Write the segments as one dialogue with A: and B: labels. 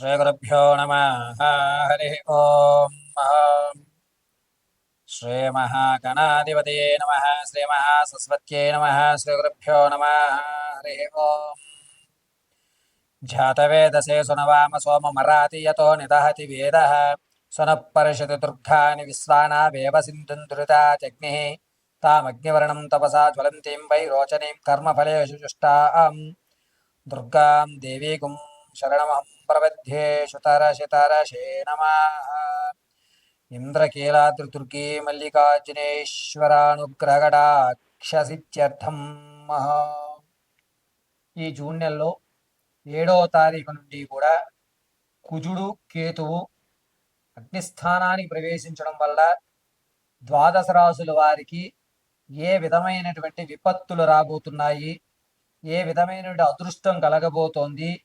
A: श्रीगुरुभ्यो नमः। हरिः ॐ श्रीमहागणाधिपतये नमः। श्रीमहासरस्वत्यै नमः। श्रीगुरुभ्यो नमः। हरिः ॐ जातवेदसे सुनवाम सोममराति यतो निदहति वेदः। सुनः परिषति दुर्गानि विश्वानावेव सिन्धुं दुरिता जग्निः तामग्निवर्णं तपसा ज्वलन्तीं वै रोचनीं कर्मफलेषु जुष्टाम् दुर्गां देवीकुं శరణమప్రబध्ये శుతరశితరశే నమ ఇంద్రకీలాద్రిదుర్గే మల్లికార్జునేశ్వరానుగ్రహడాక్షసిత్యర్థం ఈ జూన్ నెలలో ఏడవ తారీఖు నుండి కూడా కుజుడు కేతువు అగ్నిస్థానానికి ప్రవేశించడం వల్ల ద్వాదశ రాసుల వారికి ఏ విధమైనటువంటి విపత్తులు రాబోతున్నాయి ఏ విధమైనటువంటి అదృష్టం కలగబోతోంది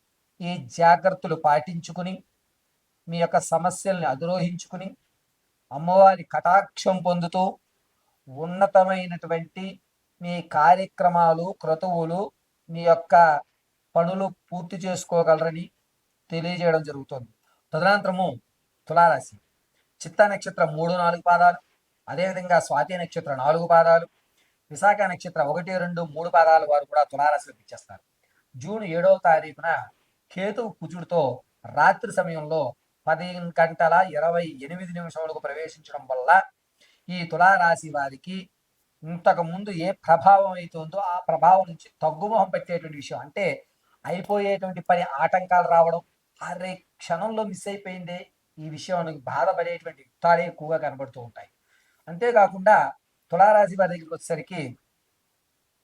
A: ఈ జాగ్రత్తలు పాటించుకుని మీ యొక్క సమస్యల్ని అధిరోహించుకుని అమ్మవారి కటాక్షం పొందుతూ ఉన్నతమైనటువంటి మీ కార్యక్రమాలు క్రతువులు మీ యొక్క పనులు పూర్తి చేసుకోగలరని తెలియజేయడం జరుగుతుంది. తదనంతరము తులారాశి. చిత్త నక్షత్రం మూడు నాలుగు పాదాలు అదేవిధంగా స్వాతి నక్షత్రం నాలుగు పాదాలు విశాఖ నక్షత్రం ఒకటి రెండు మూడు పాదాలు వారు కూడా తులారాశిలోకి ఇచ్చేస్తారు జూన్ ఏడవ తారీఖున కేతు కుజుడితో రాత్రి సమయంలో పది గంటల ఇరవై ఎనిమిది నిమిషములకు ప్రవేశించడం వల్ల ఈ తులారాశి వారికి ఇంతకు ముందు ఏ ప్రభావం అవుతుందో ఆ ప్రభావం నుంచి తగ్గుముఖం పెట్టేటువంటి విషయం. అంటే అయిపోయేటువంటి పని ఆటంకాలు రావడం అరే క్షణంలో మిస్ అయిపోయిందే ఈ విషయానికి బాధపడేటువంటి యుక్తాలే ఎక్కువగా కనబడుతూ ఉంటాయి. అంతేకాకుండా తులారాశి వారి దగ్గరికి వచ్చేసరికి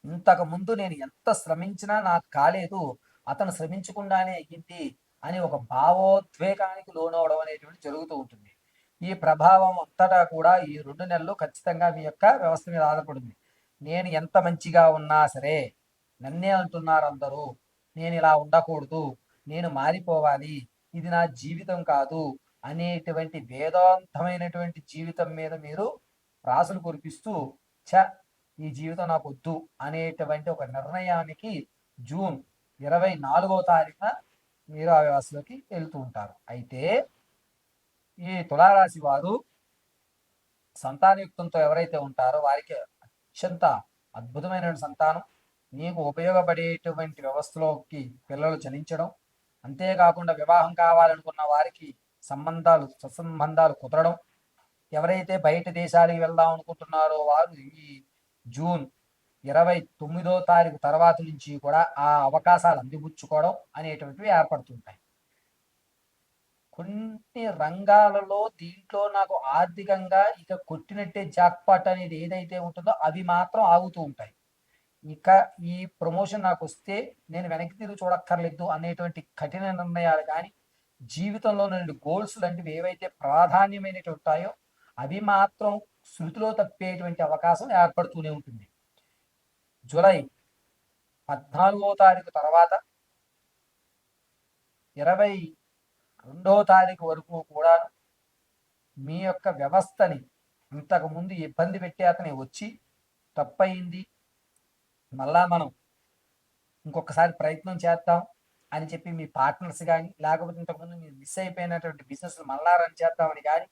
A: ఇంతకు ముందు నేను ఎంత శ్రమించినా నాకు కాలేదు అతను శ్రమించకుండానే అయ్యింది అని ఒక భావోద్వేగానికి లోనవడం అనేటువంటి జరుగుతూ ఉంటుంది. ఈ ప్రభావం అంతటా కూడా ఈ రెండు నెలలు ఖచ్చితంగా మీ యొక్క వ్యవస్థ మీద ఆధారపడింది. నేను ఎంత మంచిగా ఉన్నా సరే నన్నే అంటున్నారు అందరూ నేను ఇలా ఉండకూడదు నేను మారిపోవాలి ఇది నా జీవితం కాదు అనేటువంటి వేదాంతమైనటువంటి జీవితం మీద మీరు రాసులు కురిపిస్తూ చ ఈ జీవితం నాకు వద్దు అనేటువంటి ఒక నిర్ణయానికి జూన్ ఇరవై నాలుగవ తారీఖున మీరు ఆ వ్యవస్థలోకి వెళ్తూ ఉంటారు. అయితే ఈ తులారాశి వారు సంతానయుక్తంతో ఎవరైతే ఉంటారో వారికి అత్యంత అద్భుతమైన సంతానం మీకు ఉపయోగపడేటువంటి వ్యవస్థలోకి పిల్లలు చలించడం అంతేకాకుండా వివాహం కావాలనుకున్న వారికి సంబంధాలు సత్సంబంధాలు కుదరడం ఎవరైతే బయట దేశాలకు వెళ్దాం అనుకుంటున్నారో వారు ఈ జూన్ ఇరవై తొమ్మిదో తారీఖు తర్వాత నుంచి కూడా ఆ అవకాశాలు అందిపుచ్చుకోవడం అనేటువంటివి ఏర్పడుతుంటాయి. కొన్ని రంగాలలో దీంట్లో నాకు ఆర్థికంగా ఇక కొట్టినట్టే జాక్పాట్ అనేది ఏదైతే ఉంటుందో అవి మాత్రం ఆగుతూ ఉంటాయి. ఇక ఈ ప్రమోషన్ నాకు వస్తే నేను వెనక్కి తిరిగి చూడక్కర్లేదు అనేటువంటి కఠిన నిర్ణయాలు కానీ జీవితంలో నుండి గోల్స్ లాంటివి ఏవైతే ప్రాధాన్యమైనవి ఉంటాయో అవి మాత్రం శృతిలో తప్పేటువంటి అవకాశం ఏర్పడుతూనే ఉంటుంది. జూలై పద్నాలుగో తారీఖు తర్వాత ఇరవై రెండో తారీఖు వరకు కూడా మీ యొక్క వ్యవస్థని ఇంతకుముందు ఇబ్బంది పెట్టే అతని వచ్చి తప్పయింది. మళ్ళా మనం ఇంకొకసారి ప్రయత్నం చేద్దాం అని చెప్పి మీ పార్ట్నర్స్ కానీ లేకపోతే ఇంతకుముందు మీరు మిస్ అయిపోయినటువంటి బిజినెస్ మళ్ళా రన్ చేద్దామని కానీ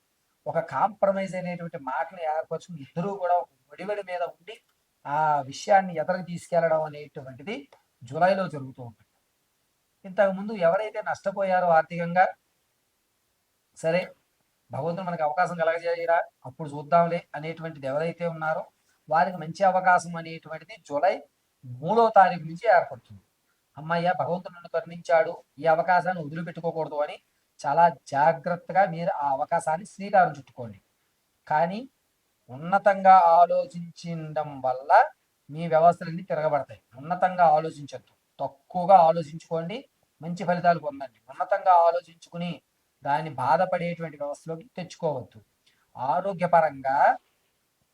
A: ఒక కాంప్రమైజ్ అనేటువంటి మాటలు ఏర్పరచుకుని ఇద్దరూ కూడా ఒక ఒడివడి మీద ఉండి ఆ విషయాన్ని ఎదరికి తీసుకెళ్ళడం అనేటువంటిది జూలైలో జరుగుతూ ఉంటుంది. ఇంతకుముందు ఎవరైతే నష్టపోయారో ఆర్థికంగా సరే భగవంతుడు మనకి అవకాశం కలగజేయరా అప్పుడు చూద్దాంలే అనేటువంటిది ఎవరైతే ఉన్నారో వారికి మంచి అవకాశం అనేటువంటిది జూలై మూడో తారీఖు నుంచి ఏర్పడుతుంది. అమ్మయ్య భగవంతుడు నన్ను కరుణించాడు ఈ అవకాశాన్ని వదిలిపెట్టుకోకూడదు అని చాలా జాగ్రత్తగా మీరు ఆ అవకాశాన్ని శ్రీకారం చుట్టుకోండి. కానీ ఉన్నతంగా ఆలోచించడం వల్ల మీ వ్యవస్థలన్నీ తిరగబడతాయి. ఉన్నతంగా ఆలోచించద్దు. తక్కువగా ఆలోచించుకోండి మంచి ఫలితాలు పొందండి. ఉన్నతంగా ఆలోచించుకుని దాన్ని బాధపడేటువంటి వ్యవస్థలోకి తెచ్చుకోవద్దు. ఆరోగ్యపరంగా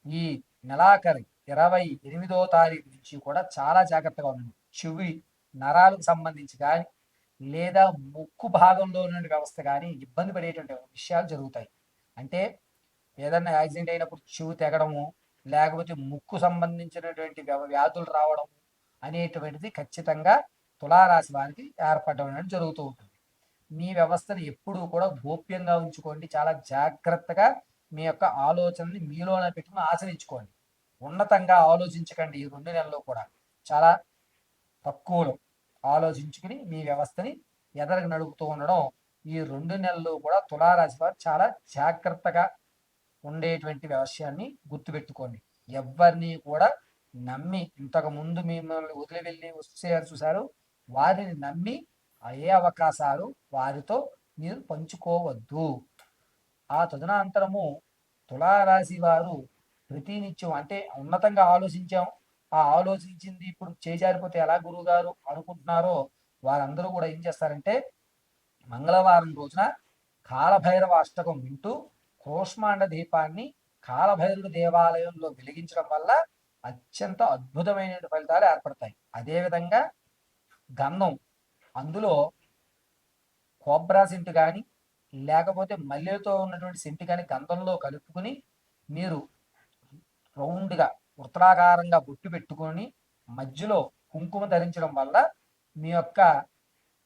A: ఈ నెలాఖరి ఇరవై ఎనిమిదో తారీఖు నుంచి కూడా చాలా జాగ్రత్తగా ఉండండి. చెవి నరాలకు సంబంధించి కానీ లేదా ముక్కు భాగంలో ఉన్న వ్యవస్థ కానీ ఇబ్బంది పడేటువంటి విషయాలు జరుగుతాయి. అంటే ఏదైనా యాక్సిడెంట్ అయినప్పుడు చెవు తెగడము లేకపోతే ముక్కు సంబంధించినటువంటి వ్యాధులు రావడం అనేటువంటిది ఖచ్చితంగా తులారాశి వారికి ఏర్పడడం అనేది జరుగుతూ ఉంటుంది. మీ వ్యవస్థను ఎప్పుడూ కూడా గోప్యంగా ఉంచుకోండి. చాలా జాగ్రత్తగా మీ యొక్క ఆలోచనని మీలోనే పెట్టుకుని ఆచరించుకోండి. ఉన్నతంగా ఆలోచించకండి ఈ రెండు నెలల్లో కూడా. చాలా తక్కువలో ఆలోచించుకుని మీ వ్యవస్థని ఎదరకు నడుపుతూ ఉండడం ఈ రెండు నెలల్లో కూడా తులారాశి వారు చాలా జాగ్రత్తగా ఉండేటువంటి విషయాన్ని గుర్తుపెట్టుకోండి. ఎవరిని కూడా నమ్మి ఇంతకు ముందు మిమ్మల్ని వదిలి వెళ్ళి వచ్చేయాలి చూశారు వారిని నమ్మి ఏ అవకాశాలు వారితో మీరు పంచుకోవద్దు. ఆ తదనంతరము తులారాశి వారు ప్రతినిత్యం అంటే ఉన్నతంగా ఆలోచించాం. ఆ ఆలోచించింది ఇప్పుడు చేజారిపోతే ఎలా గురువు గారు అనుకుంటున్నారో వారందరూ కూడా ఏం చేస్తారంటే మంగళవారం రోజున కాలభైరవ అష్టకం వింటూ కోష్మాండ దీపాన్ని కాలభైరుడు దేవాలయంలో వెలిగించడం వల్ల అత్యంత అద్భుతమైన ఫలితాలు ఏర్పడతాయి. అదేవిధంగా గంధం అందులో కోబ్రా సెంటు కానీ లేకపోతే మల్లెతో ఉన్నటువంటి సెంటు కానీ గంధంలో కలుపుకుని మీరు రౌండ్గా వృత్తాకారంగా బొట్టు పెట్టుకొని మధ్యలో కుంకుమ ధరించడం వల్ల మీ యొక్క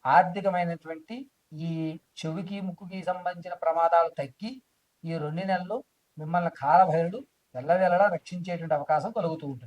A: ఆర్థికమైనటువంటి ఈ చెవికి ముక్కుకి సంబంధించిన ప్రమాదాలు తగ్గి ఈ రెండు నెలలు మిమ్మల్ని కాలభైరుడు వెళ్ళవేళలా రక్షించేటువంటి అవకాశం కలుగుతూ ఉంటుంది.